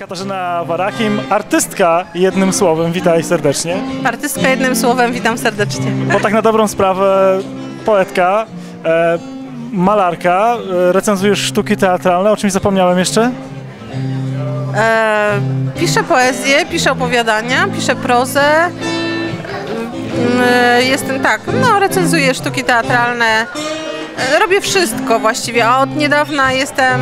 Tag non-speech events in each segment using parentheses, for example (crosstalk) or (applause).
Katarzyna Warachim, artystka jednym słowem, witaj serdecznie. Artystka jednym słowem, witam serdecznie. Bo tak na dobrą sprawę poetka, e, malarka, e, recenzujesz sztuki teatralne, o czymś zapomniałem jeszcze? E, piszę poezję, piszę opowiadania, piszę prozę. Mm, e, Jestem tak, no recenzuję sztuki teatralne. E, Robię wszystko właściwie, a od niedawna jestem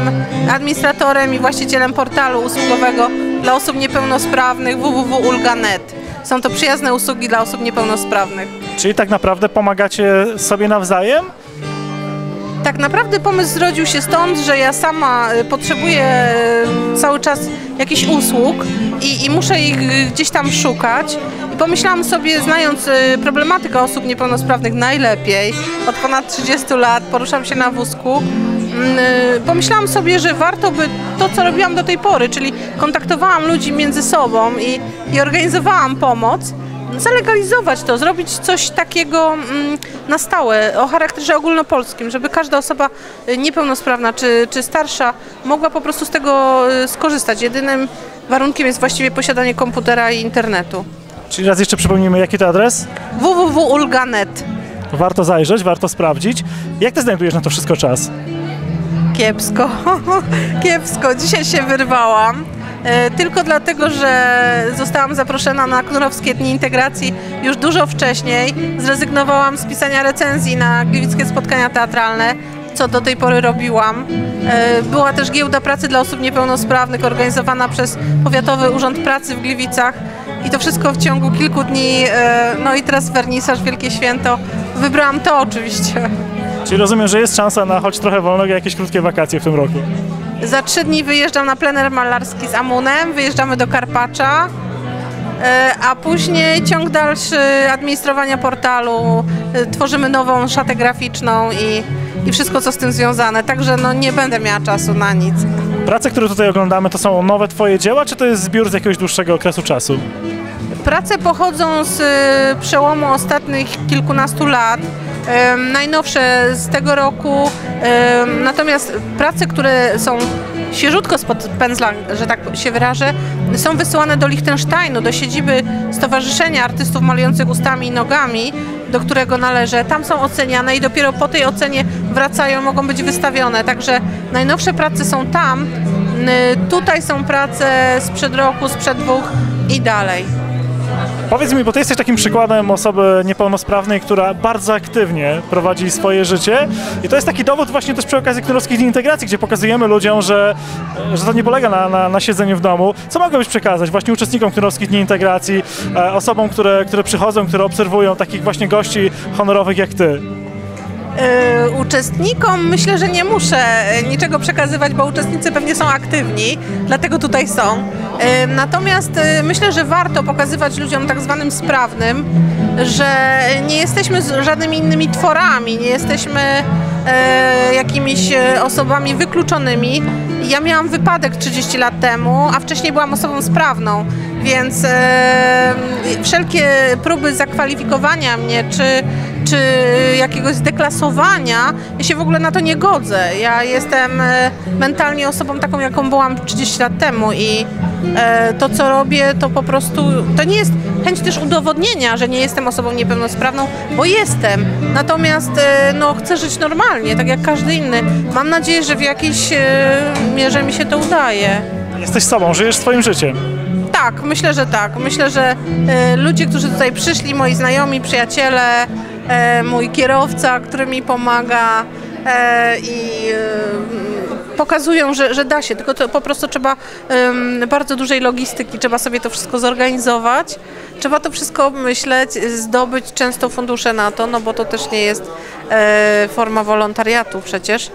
administratorem i właścicielem portalu usługowego dla osób niepełnosprawnych www.ulga.net. Są to przyjazne usługi dla osób niepełnosprawnych. Czyli tak naprawdę pomagacie sobie nawzajem? Tak naprawdę pomysł zrodził się stąd, że ja sama y, potrzebuję y, cały czas jakichś usług i, i muszę ich y, gdzieś tam szukać. I pomyślałam sobie, znając problematykę osób niepełnosprawnych najlepiej, od ponad 30 lat poruszam się na wózku, mm, pomyślałam sobie, że warto by to, co robiłam do tej pory, czyli kontaktowałam ludzi między sobą i, i organizowałam pomoc, zalegalizować to, zrobić coś takiego mm, na stałe, o charakterze ogólnopolskim, żeby każda osoba y, niepełnosprawna czy, czy starsza mogła po prostu z tego y, skorzystać. Jedynym warunkiem jest właściwie posiadanie komputera i internetu. Czyli raz jeszcze przypomnijmy, jaki to adres? www.ulga.net Warto zajrzeć, warto sprawdzić. Jak ty znajdujesz na to wszystko czas? Kiepsko, (laughs) kiepsko. Dzisiaj się wyrwałam. E, Tylko dlatego, że zostałam zaproszona na Knurowskie Dni Integracji już dużo wcześniej. Zrezygnowałam z pisania recenzji na gliwickie spotkania teatralne, co do tej pory robiłam. E, Była też giełda pracy dla osób niepełnosprawnych organizowana przez Powiatowy Urząd Pracy w Gliwicach. I to wszystko w ciągu kilku dni, e, no i teraz wernisaż, Wielkie Święto. Wybrałam to oczywiście. Czyli rozumiem, że jest szansa na choć trochę wolnego, jakieś krótkie wakacje w tym roku. Za trzy dni wyjeżdżam na plener malarski z Amunem, wyjeżdżamy do Karpacza, e, a później ciąg dalszy administrowania portalu, e, tworzymy nową szatę graficzną i, i wszystko co z tym związane, także no nie będę miała czasu na nic. Prace, które tutaj oglądamy, to są nowe twoje dzieła, czy to jest zbiór z jakiegoś dłuższego okresu czasu? Prace pochodzą z e, przełomu ostatnich kilkunastu lat. Najnowsze z tego roku, natomiast prace, które są świeżutko spod pędzla, że tak się wyrażę, są wysyłane do Liechtensteinu, do siedziby Stowarzyszenia Artystów Malujących Ustami i Nogami, do którego należę. Tam są oceniane i dopiero po tej ocenie wracają, mogą być wystawione. Także najnowsze prace są tam. Tutaj są prace sprzed roku, sprzed dwóch i dalej. Powiedz mi, bo ty jesteś takim przykładem osoby niepełnosprawnej, która bardzo aktywnie prowadzi swoje życie i to jest taki dowód właśnie też przy okazji Knurowskich Dni Integracji, gdzie pokazujemy ludziom, że, że to nie polega na, na, na siedzeniu w domu. Co mogłeś przekazać właśnie uczestnikom Knurowskich Dni Integracji, e, osobom, które, które przychodzą, które obserwują takich właśnie gości honorowych jak ty? E, uczestnikom myślę, że nie muszę e, niczego przekazywać, bo uczestnicy pewnie są aktywni, dlatego tutaj są. E, Natomiast myślę, że warto pokazywać ludziom tak zwanym sprawnym, że nie jesteśmy żadnymi innymi tworami, nie jesteśmy jakimiś osobami wykluczonymi. Ja miałam wypadek 30 lat temu, a wcześniej byłam osobą sprawną, więc wszelkie próby zakwalifikowania mnie czy, czy jakiegoś zdeklasowania, ja się w ogóle na to nie godzę. Ja jestem e, mentalnie osobą taką, jaką byłam 30 lat temu i e, to, co robię, to po prostu, to nie jest chęć też udowodnienia, że nie jestem osobą niepełnosprawną, bo jestem. Natomiast e, no, chcę żyć normalnie, tak jak każdy inny. Mam nadzieję, że w jakiejś mierze mi się to udaje. Jesteś sobą, żyjesz swoim życiem. Tak, myślę, że tak. Myślę, że e, ludzie, którzy tutaj przyszli, moi znajomi, przyjaciele, mój kierowca, który mi pomaga e, i e, pokazują, że, że da się, tylko to po prostu trzeba bardzo dużej logistyki, trzeba sobie to wszystko zorganizować, trzeba to wszystko obmyśleć, zdobyć często fundusze na to, no bo to też nie jest e, forma wolontariatu przecież.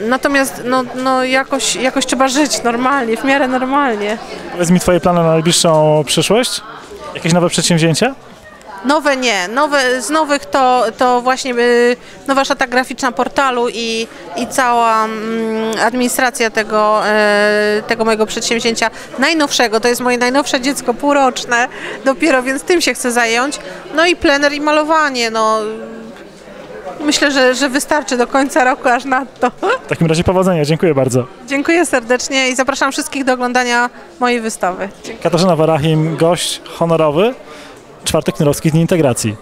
Natomiast no, no jakoś, jakoś trzeba żyć normalnie, w miarę normalnie. Powiedz mi twoje plany na najbliższą przyszłość? Jakieś nowe przedsięwzięcia? Nowe nie. Nowe, z nowych to, to właśnie y, nowa szata graficzna portalu i, i cała mm, administracja tego, e, tego mojego przedsięwzięcia najnowszego. To jest moje najnowsze dziecko półroczne dopiero, więc tym się chcę zająć. No i plener i malowanie. No, myślę, że, że wystarczy do końca roku aż nadto. W takim razie powodzenia, dziękuję bardzo. Dziękuję serdecznie i zapraszam wszystkich do oglądania mojej wystawy. Dziękuję. Katarzyna Warachim, gość honorowy, czwartek Knurowskich Dni Integracji.